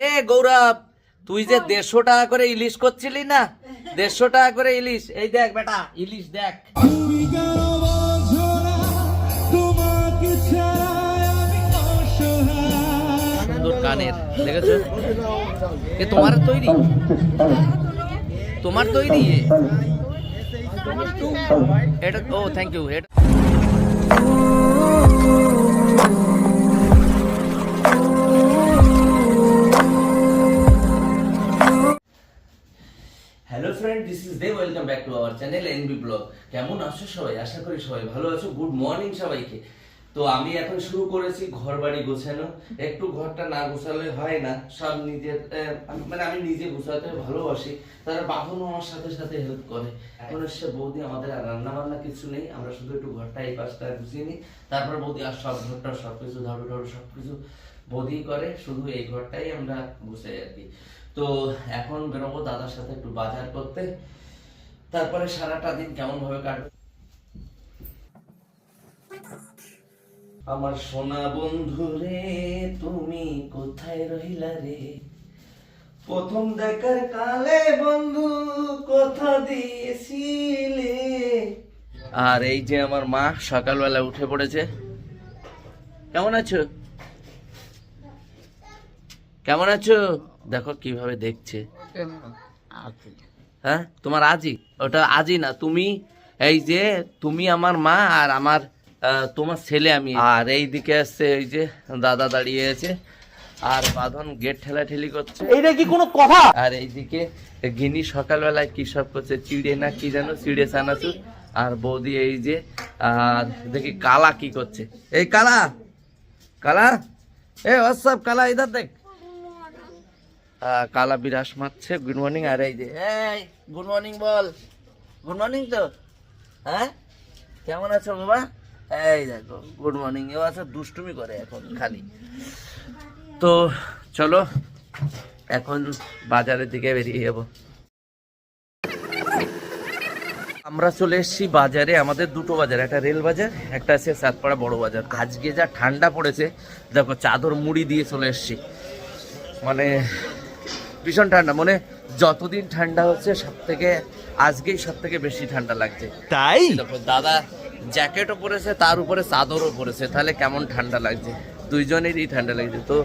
এ গৌরব তুই যে দেড়শো টাকা করে ইলিশ করছিলি না? দেড়শো টাকা করে ইলিশ। এই দেখ বেটা ইলিশ দেখ। সুন্দর কানের দেখেছ? এ তোমার তৈরি? তোমার তৈরি এটা ও থ্যাংক ইউ এটা hello friend this is Dev welcome back to our channel NB blog কেমন আছো সবাই? আশা করি সবাই ভালো আছো। গুড মর্নিং সবাইকে। তো আমি এখন শুরু করেছি ঘর বাড়ি গোছানো। একটু ঘরটা না গোছালে হয় না। সব নিজের মানে আমি নিজে গোছাতে ভালোবাসি। তারা বাবনও আমার সাথে সাথে হেল্প করে। এখন এসে বৌদি, আমাদের আর রান্না বান্না কিছু নেই। আমরা শুধু একটু ঘরটা এই পাশটা গুছিয়ে নিই। তারপর বৌদি আর সব ঘরটা সব কিছু ঝাড়ু ঝাড়ু সব কিছু বৌদি করে। শুধু এই ঘরটাই আমরা গুছাই আর কি। তো এখন বেরোবো দাদার সাথে একটু বাজার করতে। তারপরে সারাটা দিন কেমন ভাবে কাটবে? আমার সোনা বন্ধু রে, তুমি কোথায় রহিলা রে? প্রথম দেখার কালে বন্ধু কথা দিয়েছিলে। আর এই যে আমার মা সকালবেলা উঠে পড়েছে। কেমন আছো? কেমন আছো? দেখো কীভাবে দেখছে। হ্যাঁ তোমার আজি? ওটা আজি না তুমি এই যে তুমি আমার মা আর আমার তোমার ছেলে আমি। আর এই দিকে আসছে এই যে দাদা দাঁড়িয়ে আছে আর বাঁধন গেট ঠেলা ঠেলি করছে। এইটা কি কোনো কথা? আর এইদিকে গিনি সকালবেলায় কি সব করছে চিড়ে না কি জানো চিড়ে চানাচুর আর বৌদি এই যে আর দেখি কালা কি করছে। এই কালা কালা এ সব কালা ইধার দেখ। কালা বিরাস মারছে গুড মর্নিং আর এই যে গুড মর্নিং বল। গুড মর্নিং তো? হ্যাঁ? কেমন আছো বাবা? এই দেখো গুড মর্নিং এও আছে, দুষ্টুমি করে এখন খালি। তো চলো, এখন বাজারের দিকে বেরিয়ে যাব। আমরা চলে এসেছি বাজারে, আমাদের দুটো বাজার, একটা রেল বাজার, একটা আছে সাতপাড়া বড় বাজার। আজকে যা ঠান্ডা পড়েছে, দেখো, চাদর মুড়ি দিয়ে চলে এসেছি। মানে ভীষণ ঠান্ডা মানে যতদিন ঠান্ডা হচ্ছে সব থেকে আজকেই সব থেকে বেশি ঠান্ডা লাগছে। তাই? দাদা জ্যাকেটও পরেছে তার উপরে চাদরও পরেছে তাহলে কেমন ঠান্ডা লাগছে? দুইজনেরই ঠান্ডা লাগছে। তো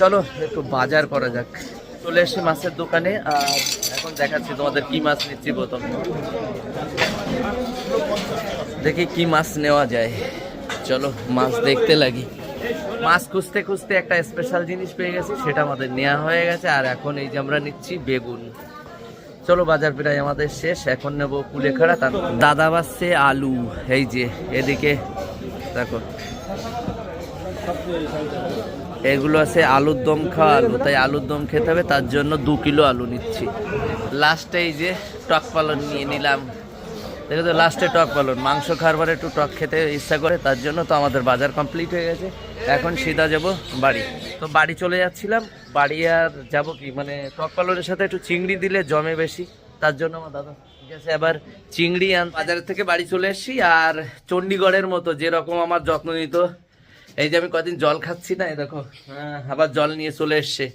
চলো একটু বাজার করা যাক। চলে এসে মাছের দোকানে আর এখন দেখাচ্ছি তোমাদের কি মাছ নিচ্ছি প্রথম। দেখি কি মাছ নেওয়া যায়। চলো মাছ দেখতে লাগি। মাছ খুঁজতে খুঁজতে একটা স্পেশাল জিনিস পেয়ে গেছি, সেটা আমাদের নেওয়া হয়ে গেছে, আর এখন এই যে আমরা নিচ্ছি বেগুন। চলো বাজার প্রায় আমাদের শেষ, এখন নেব কুলেখাড়া, তার দাদা বাসছে আলু, এই যে এদিকে দেখো। এগুলো আছে আলুর দম খাওয়া আলু, তাই আলুর দম খেতে হবে, তার জন্য দু কিলো আলু নিচ্ছি। লাস্টে এই যে টক পালন নিয়ে নিলাম। দেখো তো লাস্টে টক পালন। মাংস খাওয়ার একটু টক খেতে ইচ্ছা করে তার জন্য তো আমাদের বাজার কমপ্লিট হয়ে গেছে। এখন সিধা যাব বাড়ি। তো বাড়ি চলে যাচ্ছিলাম বাড়ি আর যাব কি? মানে টক পালনের সাথে একটু চিংড়ি দিলে জমে বেশি তার জন্য আমার দাদা ঠিক আছে আবার চিংড়ি আন বাজারের থেকে বাড়ি চলে এসেছি আর চণ্ডীগড়ের মতো যেরকম আমার যত্ন নিত। এই যে আমি কদিন জল খাচ্ছি না এই দেখো হ্যাঁ, আবার জল নিয়ে চলে এসছে।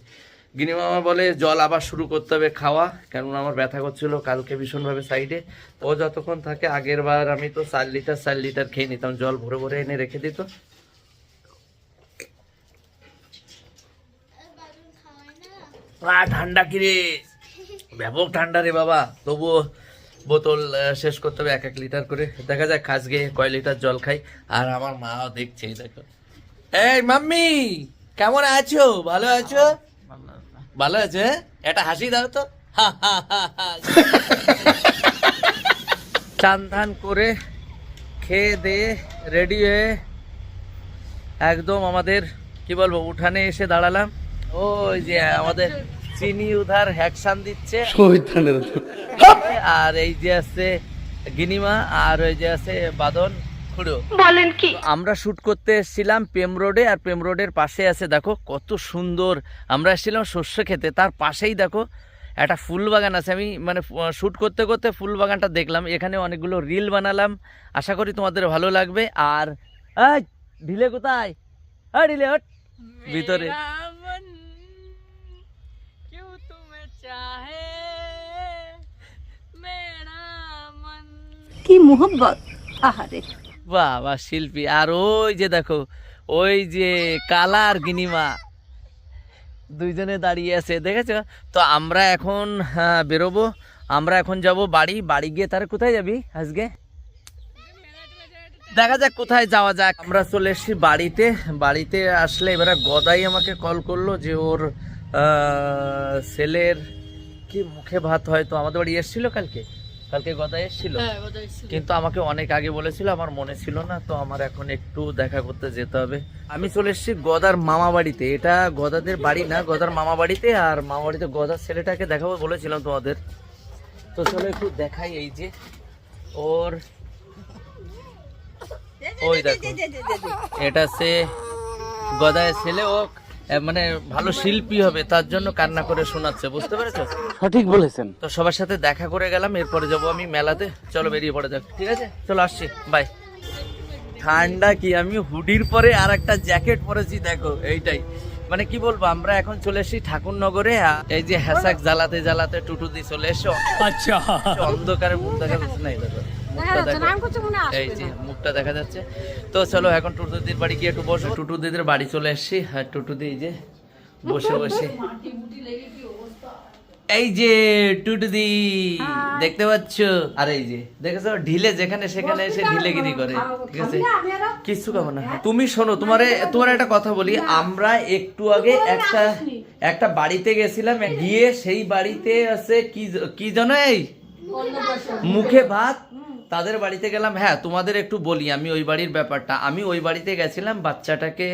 গিনি মামা বলে, জল আবার শুরু করতে হবে খাওয়া। কেননা আমার ব্যথা করছিল কালকে ভীষণভাবে সাইডে ও যতক্ষণ থাকে, আগের বার আমি তো চার লিটার চার লিটার খেয়ে নিতাম, জল ভরে ভরে এনে রেখে দিত। ঠান্ডা কিরে ব্যাপক ঠান্ডা রে বাবা। তবুও বোতল শেষ করতে হবে এক এক লিটার করে। দেখা যাক খাস গিয়ে কয় লিটার জল খাই। আর আমার মাও দেখছে, দেখো। এই, মাম্মি, কেমন আছো? ভালো আছো? ভালো আছে? একটা হাসি দাও তো। চান ধান করে খেয়ে দিয়ে রেডি হয়ে একদম আমাদের কি বলব উঠানে এসে দাঁড়ালাম। ওই যে আমাদের চিনি উধার হ্যাকশান দিচ্ছে। আর এই যে আছে গিনিমা আর ওই যে আছে বাদন। আমরা শুট করতে এসেছিলাম প্রেম রোডে আর প্রেম রোডের পাশে আছে দেখো কত সুন্দর। আমরা এসেছিলাম শস্য খেতে তার পাশেই দেখো একটা ফুল বাগান আছে। আমি মানে শ্যুট করতে করতে ফুল বাগানটা দেখলাম। এখানে অনেকগুলো রিল বানালাম। আশা করি তোমাদের ভালো লাগবে। আর ঢিলে কোথায়? হ্যাঁ ঢিলে হট ভিতরে। কি মোহব্বত? আহারে। বাহ শিল্পী আর ওই যে দেখো ওই যে কালার গিনিমা দুইজনে দাঁড়িয়ে আছে দেখেছ? তো আমরা এখন হ্যাঁ, বেরোবো আমরা এখন যাব বাড়ি বাড়ি গিয়ে তার কোথায় যাবি আজকে? দেখা যাক কোথায় যাওয়া যাক। আমরা চলে এসেছি বাড়িতে বাড়িতে আসলে এবারে গদাই আমাকে কল করল যে ওর ছেলের কি মুখে ভাত হয় তো আমাদের বাড়ি এসেছিল কালকে? কালকে গদাই এসেছিল? কিন্তু আমাকে অনেক আগে বলেছিল আমার মনে ছিল না তো আমার এখন একটু দেখা করতে যেতে হবে। আমি চলে এসেছি গদার মামা বাড়িতে এটা গদাদের বাড়ি না গদার মামা বাড়িতে আর মামা বাড়িতে গদার ছেলেটাকে দেখাবো বলেছিলাম তোমাদের। তো চলো একটু দেখাই এই যে ওর ওই দেখো। এটা সে গদায় ছেলে ও মানে ভালো শিল্পী হবে তার জন্য কান্না করে শোনাচ্ছে বুঝতে পেরেছ? সঠিক বলেছেন। তো সবার সাথে দেখা করে গেলাম এরপরে যাব আমি মেলাতে। চলো বেরিয়ে পড়ে যাক ঠিক আছে? চলো আসছি বাই ঠান্ডা কি আমি হুডির পরে আর একটা জ্যাকেট পরেছি দেখো এইটাই। মানে কি বলব আমরা এখন চলে এসেছি ঠাকুরনগরে এই যে হ্যাসাক জ্বালাতে জ্বালাতে টুটু দিয়ে চলে এসো। আচ্ছা। অন্ধকারে মুখ দেখা যাচ্ছে না এই দেখো এই যে মুখটা দেখা যাচ্ছে। তো চলো এখন টুটু দিদির বাড়ি গিয়ে একটু বসবো টুটু দিদির বাড়ি চলে এসেছি। আর টুটু যে বসে বসে। এই যে টুটুদি দেখতে পাচ্ছ? আর এই যে দেখেছ? ঢিলে যেখানে সেখানে এসে ঢিলেগিরি করে ঠিক আছে? কিচ্ছু খাব না। তুমি শোনো তোমারে তোমার একটা কথা বলি। আমরা একটু আগে একটা একটা বাড়িতে গেছিলাম গিয়ে সেই বাড়িতে আছে কি কি জানো এই? মুখে ভাত। তাদের বাড়িতে গেলাম হ্যাঁ তোমাদের একটু বলি আমি ওই বাড়ির ব্যাপারটা। আমি ওই বাড়িতে গেছিলাম বাচ্চাটাকে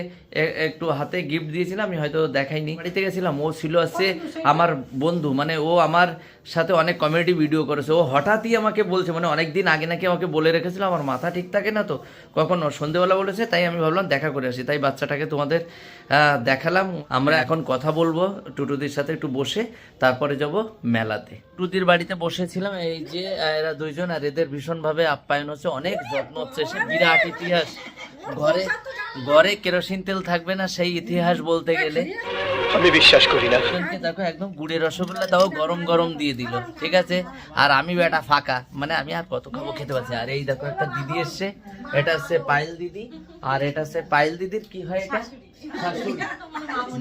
একটু হাতে গিফট দিয়েছিলাম আমি হয়তো দেখাইনি। বাড়িতে গেছিলাম ও ছিল আছে আমার বন্ধু মানে ও আমার সাথে অনেক কমেডি ভিডিও করেছে। ও হঠাৎই আমাকে বলছে মানে অনেক দিন আগে নাকি আমাকে বলে রেখেছিল আমার মাথা ঠিক থাকে না তো কখনো সন্ধেবেলা বলেছে তাই আমি ভাবলাম দেখা করে আসি। তাই বাচ্চাটাকে তোমাদের দেখালাম। আমরা এখন কথা বলব টুটুদির সাথে একটু বসে তারপরে যাব মেলাতে। টুটুদির বাড়িতে বসেছিলাম এই যে এরা দুইজন আর এদের ভীষণভাবে আপ্যায়ন হচ্ছে অনেক যত্ন হচ্ছে সে বিরাট ইতিহাস। ঘরে ঘরে কেরোসিন তেল থাকবে না সেই ইতিহাস বলতে গেলে। আমি বিশ্বাস করি না। দেখো একদম গুড়ের রসগোল্লা তাও গরম গরম দিয়ে দিল ঠিক আছে? আর আমি বেটা ফাঁকা মানে আমি আর কত খাব খেতে পারছি আর এই দেখো একটা দিদি এসছে এটা হচ্ছে পায়েল দিদি আর এটা হচ্ছে পায়েল দিদির কি হয় এটা?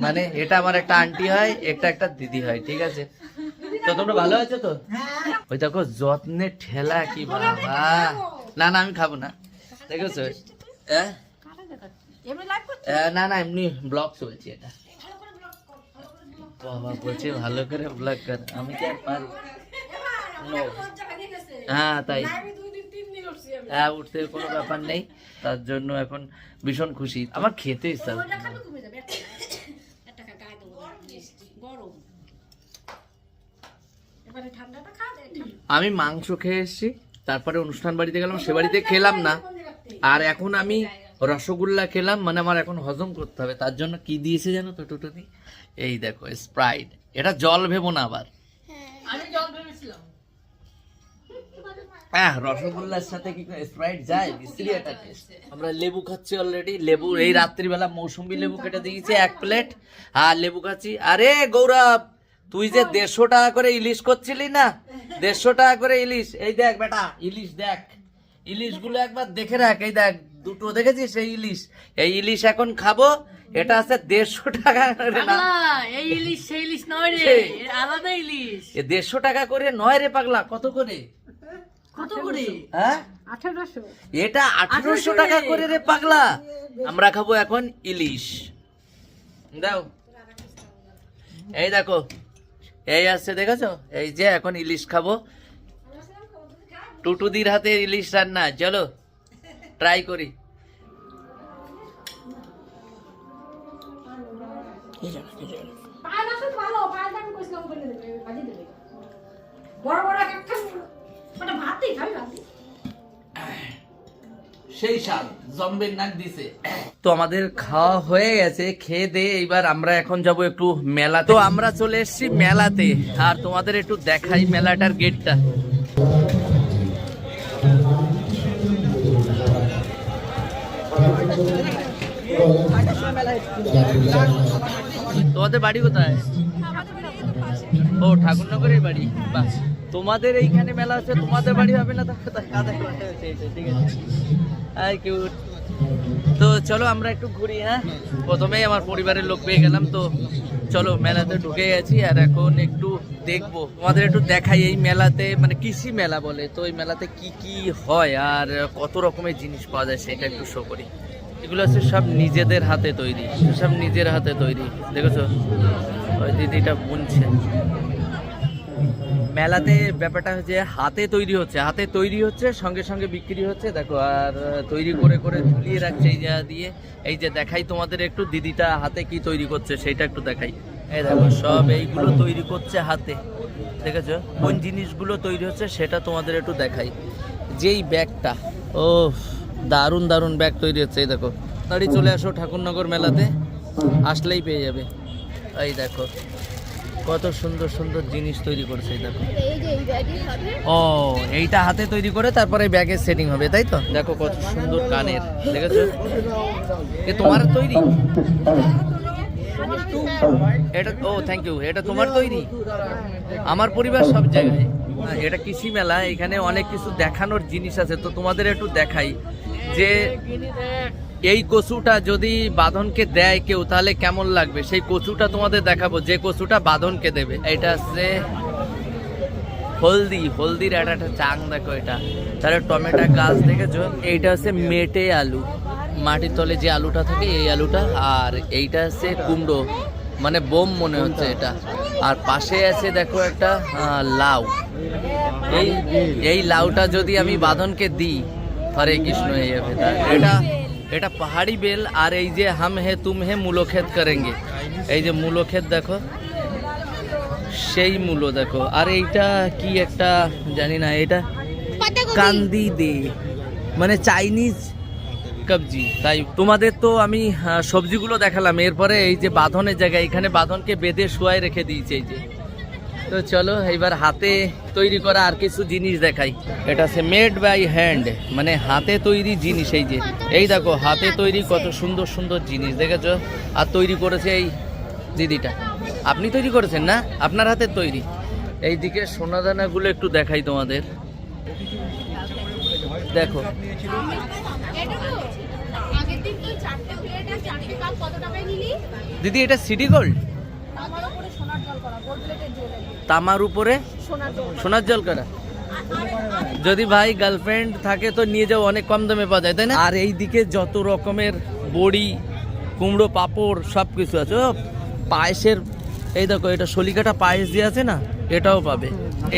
মানে এটা আমার একটা আন্টি হয় একটা একটা দিদি হয় ঠিক আছে? তো তোমরা ভালো আছো তো? ওই দেখো যত্নে ঠেলা কি বাবা। না না আমি খাব না। দেখেছ? হ্যাঁ না না এমনি ব্লগ চলছে এটা। বাবা বলছে ভালো করে ব্লগ কর আমি কি আর পারি হ্যাঁ তাই। হ্যাঁ উঠতে কোনো ব্যাপার নেই। তার জন্য এখন ভীষণ খুশি। আমার খেতে ইচ্ছা হচ্ছে না। আমি মাংস খেয়ে এসেছি তারপরে অনুষ্ঠান বাড়িতে গেলাম সে বাড়িতে খেলাম না। আর এখন আমি রসগোল্লা খেলাম মানে আমার এখন হজম করতে হবে। তার জন্য কি দিয়েছে জানো তো টুটুনি? এই দেখো স্প্রাইট। এটা জল ভেবো না আবার। আমি জল ভেবেছিলাম। হ্যাঁ রসগোল্লার সাথে কি স্প্রাইট যায়? বিশ্রী একটা টেস্ট আমরা লেবু খাচ্ছি অলরেডি লেবু এই রাত্রিবেলা মৌসুম্বি লেবু কেটে দিয়েছে এক প্লেট আর লেবু খাচ্ছি আরে গৌরব! তুই যে দেড়শো টাকা করে ইলিশ করছিলি না? দেড়শো টাকা করে ইলিশ। এই দেখ বেটা ইলিশ দেখ। ইলিশগুলো একবার দেখে রাখ। এই দেখ দুটো দেখেছিস? এই ইলিশ। এই ইলিশ এখন খাব। এটা আছে দেড়শো টাকা করে না। এই ইলিশ সেই ইলিশ নয় রে। আলাদা ইলিশ। এ দেড়শো টাকা করে নয় রে পাগলা। কত করে? কত করে? হ্যাঁ? এটা আঠারোশো টাকা করে রে পাগলা। আমরা খাব এখন ইলিশ। দাও। এই দেখো এই আসছে দেখেছ? এই যে এখন ইলিশ খাব। টুটুদির হাতে ইলিশ রান্না চলো ট্রাই করি। সেই স্বাদ জম্বের নাক দিছে তো আমাদের খাওয়া হয়ে গেছে খেয়ে দিয়ে এইবার আমরা এখন যাব একটু মেলা তো আমরা চলে এসেছি মেলাতে আর তোমাদের একটু দেখাই মেলাটার গেটটা তোমাদের বাড়ি কোথায় ও ঠাকুরনগরের বাড়ি বাহ তোমাদের এইখানে মেলা হচ্ছে তোমাদের বাড়ি হবে না ঠিক আছে তো চলো আমরা একটু ঘুরি হ্যাঁ? প্রথমেই আমার পরিবারের লোক পেয়ে গেলাম, তো চলো মেলাতে ঢুকে গেছি আর এখন একটু দেখব। তোমাদের একটু দেখাই, এই মেলাতে মানে কৃষি মেলা বলে, তো এই মেলাতে কি কি হয় আর কত রকমের জিনিস পাওয়া যায় সেটা একটু শো করি। এগুলো হচ্ছে সব নিজেদের হাতে তৈরি, সব নিজের হাতে তৈরি, দেখেছ? ওই দিদিটা বুনছে। মেলাতে ব্যাপারটা হচ্ছে হাতে তৈরি হচ্ছে, হাতে তৈরি হচ্ছে, সঙ্গে সঙ্গে বিক্রি হচ্ছে। দেখো, আর তৈরি করে করে ঝুলিয়ে রাখছে এই যা দিয়ে। এই যে দেখাই তোমাদের একটু, দিদিটা হাতে কি তৈরি করছে সেটা একটু দেখাই। এই দেখো, সব এইগুলো তৈরি করছে হাতে। দেখেছ? কোন জিনিসগুলো তৈরি হচ্ছে সেটা তোমাদের একটু দেখাই। যেই ব্যাগটা ও দারুণ দারুণ ব্যাগ তৈরি হচ্ছে, এই দেখো। তাড়ি চলে আসো ঠাকুরনগর মেলাতে, আসলেই পেয়ে যাবে। এই দেখো কত সুন্দর সুন্দর জিনিস তৈরি করছে দেখো। ও এইটা হাতে তৈরি করে তারপরে ব্যাগের সেটিং হবে তাই তো? দেখো কত সুন্দর কানের দেখেছ? এ তোমার তৈরি? এটা ও থ্যাংক ইউ এটা তোমার তৈরি? আমার পরিবার সব জায়গায়। হ্যাঁ, এটা কৃষি মেলা এখানে অনেক কিছু দেখানোর জিনিস আছে তো তোমাদের একটু দেখাই যে এই কচুটা যদি বাঁধনকে দেয় কেউ, তাহলে কেমন লাগবে? সেই কচুটা তোমাদের দেখাবো। যে কচুটা বাঁধনকে দেবে, এটা হচ্ছে হলদি, হলদির একটা একটা চাং, দেখো এটা। তাহলে টমেটো গাছ দেখেছ? এইটা হচ্ছে মেটে আলু। মাটির তলে যে আলুটা থাকে, এই আলুটা, আর এইটা হচ্ছে কুমড়ো। মানে বোম মনে হচ্ছে এটা। আর পাশে আছে, দেখো একটা লাউ। এই এই লাউটা যদি আমি বাঁধনকে দিই, হরে কৃষ্ণ এটা এটা পাহাড়ি বেল আর এই যে হাম হে তুম হে মূলো ক্ষেত করেঙ্গে। এই যে মূলো ক্ষেত দেখো সেই মূলো দেখো। আর এইটা কি একটা জানি না এটা কান্দি দে মানে চাইনিজ কবজি। তাই তোমাদের তো আমি সবজিগুলো দেখালাম। এরপরে এই যে বাঁধনের জায়গায় এখানে বাঁধনকে বেঁধে শুয়ায় রেখে দিয়েছে এই যে। তো চলো এবার হাতে তৈরি করা আর কিছু জিনিস দেখাই। এটা সে মেড বাই হ্যান্ড মানে হাতে তৈরি জিনিস এই যে। এই দেখো হাতে তৈরি কত সুন্দর সুন্দর জিনিস দেখেছ? আর তৈরি করেছে এই দিদিটা। আপনি তৈরি করেছেন না? আপনার হাতের তৈরি। এই এইদিকে সোনাদানাগুলো একটু দেখাই তোমাদের। দেখো। দিদি এটা সিটি গোল্ড আমার উপরে সোনার জল করা গোল্ড প্লেটের জুয়েলারি তামার উপরে? সোনার জল। করা? যদি ভাই গার্লফ্রেন্ড থাকে তো নিয়ে যাও অনেক কম দামে পাওয়া যায় তাই না? আর এই দিকে যত রকমের বড়ি কুমড়ো পাঁপড় সব কিছু আছে। ও পায়েসের এই দেখো এটা শলিকাটা পায়েস দিয়ে আছে না? এটাও পাবে।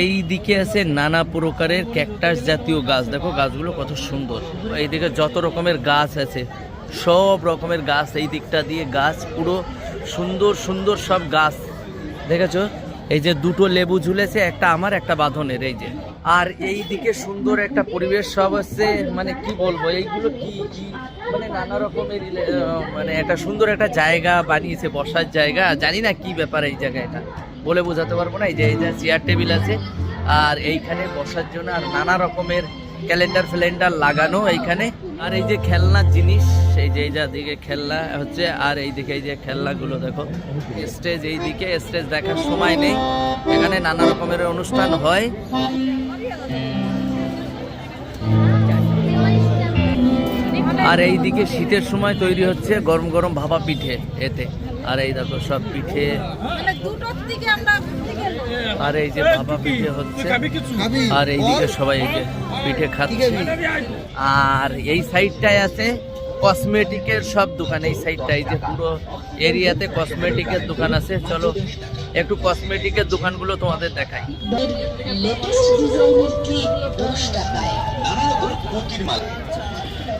এই দিকে আছে নানা প্রকারের ক্যাকটাস জাতীয় গাছ। দেখো গাছগুলো কত সুন্দর। এই দিকে যত রকমের গাছ আছে সব রকমের গাছ এই দিকটা দিয়ে গাছ পুরো সুন্দর সুন্দর সব গাছ। দেখেছ? এই যে দুটো লেবু ঝুলেছে, একটা আমার, একটা বাঁধনের, এই যে। আর এই দিকে সুন্দর একটা পরিবেশ সব হচ্ছে মানে কি বলব, এইগুলো কি কি মানে নানা রকমের মানে একটা সুন্দর একটা জায়গা বানিয়েছে, বসার জায়গা। জানি না কি ব্যাপার এই জায়গাটা বলে বোঝাতে পারব না। এই যে এই যে, চেয়ার টেবিল আছে, আর এইখানে বসার জন্য আর নানা রকমের ক্যালেন্ডার ফ্যালেন্ডার লাগানো এইখানে। আর এই যে খেলনার জিনিস, এই যা দিকে খেলনা হচ্ছে, আর এই দিকে এই যে খেলনাগুলো দেখো। স্টেজ এই দিকে, স্টেজ দেখার সময় নেই। এখানে নানা রকমের অনুষ্ঠান হয়। আর এই দিকে শীতের সময় তৈরি হচ্ছে গরম গরম ভাপা পিঠে এতে। আর এই দেখো সব পিঠে। মানে দুটোর দিকে আমরা আর এই যে ভাপা পিঠে হচ্ছে আর এইদিকে সবাই পিঠে খাচ্ছে। আর এই সাইডটায় আছে কসমেটিকের সব দোকান। এই সাইডটা এই যে পুরো এরিয়াতে কসমেটিকের দোকান আছে। চলো একটু কসমেটিকের দোকানগুলো তোমাদের দেখাই।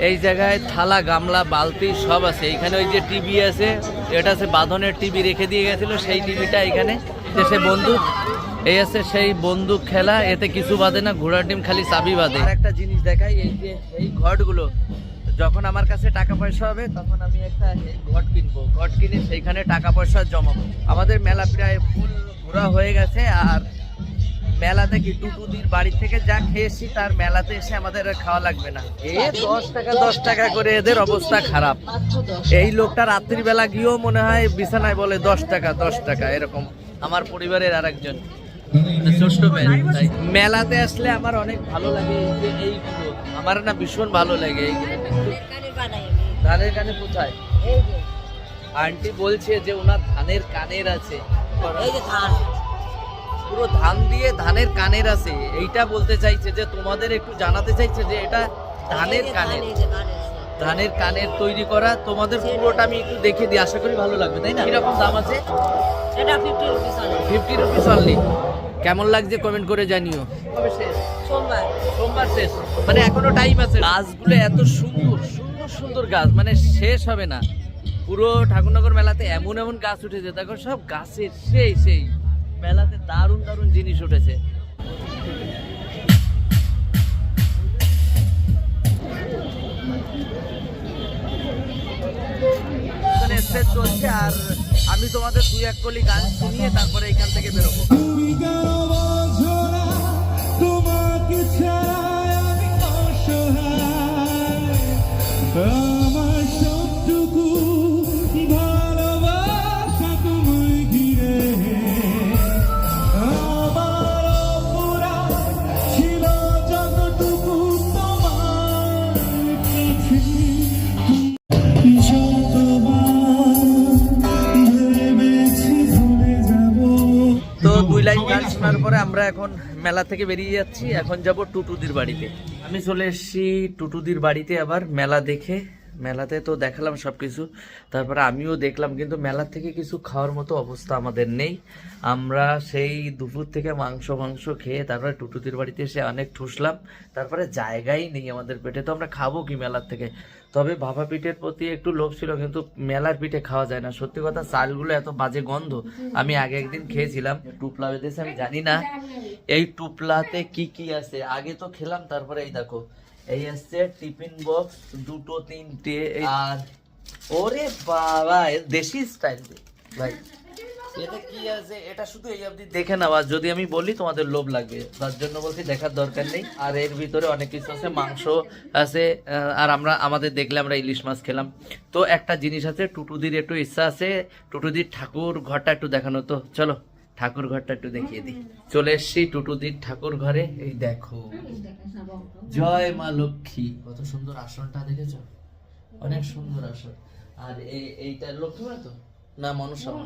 এই জায়গায় থালা গামলা বালতি সব আছে। এখানে ওই যে টিভি আছে এটা আছে বাঁধনের টিভি রেখে দিয়ে গেছিল সেই টিভিটা এখানে। সে বন্দুক এই আছে সেই বন্দুক খেলা, এতে কিছু বাদে না, ঘোড়ার ডিম খালি চাবি বাদে। একটা জিনিস দেখাই, এই যে, এই ঘটগুলো, যখন আমার কাছে টাকা পয়সা হবে, তখন আমি একটা এই ঘট কিনবো। ঘট কিনে সেইখানে টাকা পয়সা জমাবো আমাদের মেলা প্রায় ফুল ঘোরা হয়ে গেছে, আর মেলা থেকে টুটুদির বাড়ি থেকে যা খেয়েছি, তার মেলাতে এসে আমাদের খাওয়া লাগবে না। এ দশ টাকা দশ টাকা করে এদের অবস্থা খারাপ। এই লোকটা রাত্রিবেলা গিয়েও মনে হয় বিছানায় বলে, দশ টাকা দশ টাকা, এরকম। আমার পরিবারের আর তাই। মেলাতে আসলে আমার অনেক ভালো লাগে এই যে এইগুলো আমার না ভীষণ ভালো লাগে এইগুলো ধানের কানে কোথায়? আন্টি বলছে যে ওনার ধানের কানের আছে। পুরো ধান দিয়ে ধানের কানের আছে। এইটা বলতে চাইছে যে তোমাদের একটু জানাতে চাইছে যে এটা ধানের কানের। ধানের কানের তৈরি করা। তোমাদের পুরোটা আমি একটু দেখে দিই। আশা করি ভালো লাগবে তাই না? কীরকম দাম আছে? এটা fifty rupees fifty rupees only কেমন লাগছে কমেন্ট করে জানিও। সোমবার। সোমবার শেষ। মানে এখনও টাইম আছে। গাছগুলো এত সুন্দর সুন্দর সুন্দর গাছ। মানে শেষ হবে না। পুরো ঠাকুরনগর মেলাতে এমন এমন গাছ উঠেছে। দেখো সব গাছের সেই সেই মেলাতে দারুণ দারুণ জিনিস উঠেছে। চলছে আর আমি তোমাদের দুই এক কলি গান শুনিয়ে তারপরে এখন মেলা থেকে বেরিয়ে যাচ্ছি। এখন যাব টুটুদির বাড়িতে। আমি চলে এসেছি টুটুদির বাড়িতে আবার মেলা দেখে। মেলাতে তো দেখালাম সব কিছু তারপরে আমিও দেখলাম, কিন্তু মেলা থেকে কিছু খাওয়ার মতো অবস্থা আমাদের নেই। আমরা সেই দুপুর থেকে মাংস মাংস খেয়ে তারপরে টুটুদির বাড়িতে এসে অনেক ঠুসলাম। তারপরে জায়গাই নেই আমাদের পেটে। তো আমরা খাব কি মেলার থেকে? তবে ভাপা পিঠের প্রতি একটু লোভ ছিল, কিন্তু মেলার পিঠে খাওয়া যায় না। সত্যি কথা, চালগুলো এত বাজে গন্ধ, আমি আগে একদিন খেয়েছিলাম। টুপলা বেঁধেছে, আমি জানি না। এই টুপলাতে কি কি আছে? আগে তো খেলাম, তারপরে এই দেখো। এই আসছে টিফিন বক্স, দুটো, তিনটে, আর ওরে বাবা দেশি স্টাইল ভাই। এটা কি আছে? এটা শুধু এই অবধি দেখে নেওয়া যদি আমি বলি তোমাদের লোভ লাগবে, তার জন্য বলছি দেখার দরকার নেই। আর এর ভিতরে অনেক কিছু আছে, মাংস আছে আর আমরা, আমাদের দেখলে আমরা ইলিশ মাছ খেলাম। তো একটা জিনিস আছে, টুটুদির একটু ইচ্ছা আছে, টুটুদির ঠাকুর ঘরটা একটু দেখানো। তো চলো, ঠাকুর ঘরটা একটু দেখিয়ে দিই। চলে এসছি টুটুদির ঠাকুর ঘরে। এই দেখো। জয় মা লক্ষ্মী। কত সুন্দর আসনটা দেখেছ? অনেক সুন্দর আসন। আর এইটা লক্ষ্মী তো? না মনসামা।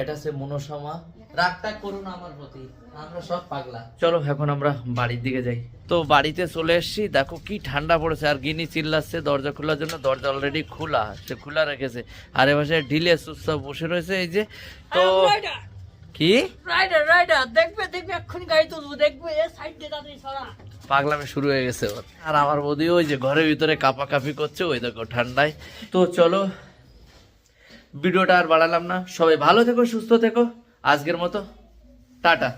এটা সে মনসামা। রাগটা করুন আমার প্রতি আমরা সব পাগলা। চলো এখন আমরা বাড়ির দিকে যাই। তো বাড়িতে চলে এসেছি দেখো কি ঠান্ডা পড়েছে আর গিনি চিল্লাচ্ছে দরজা খোলার জন্য দরজা অলরেডি খোলা সে খোলা রেখেছে। আর এবার ঢিলে সুস্থ বসে রয়েছে এই যে তো কি? রাইডার রাইডার দেখবে দেখবে এখন গাড়ি তুলবো দেখবে এ সাইড দিয়ে তাড়াতাড়ি সরা। পাগলামে শুরু হয়ে গেছে ওর আর আমার বৌদি ওই যে ঘরের ভিতরে কাপা কাপি করছে ওই দেখো ঠান্ডায়। তো চলো ভিডিওটা আর বাড়ালাম না। সবাই ভালো থেকো সুস্থ থেকো। আজকের মতো টাটা।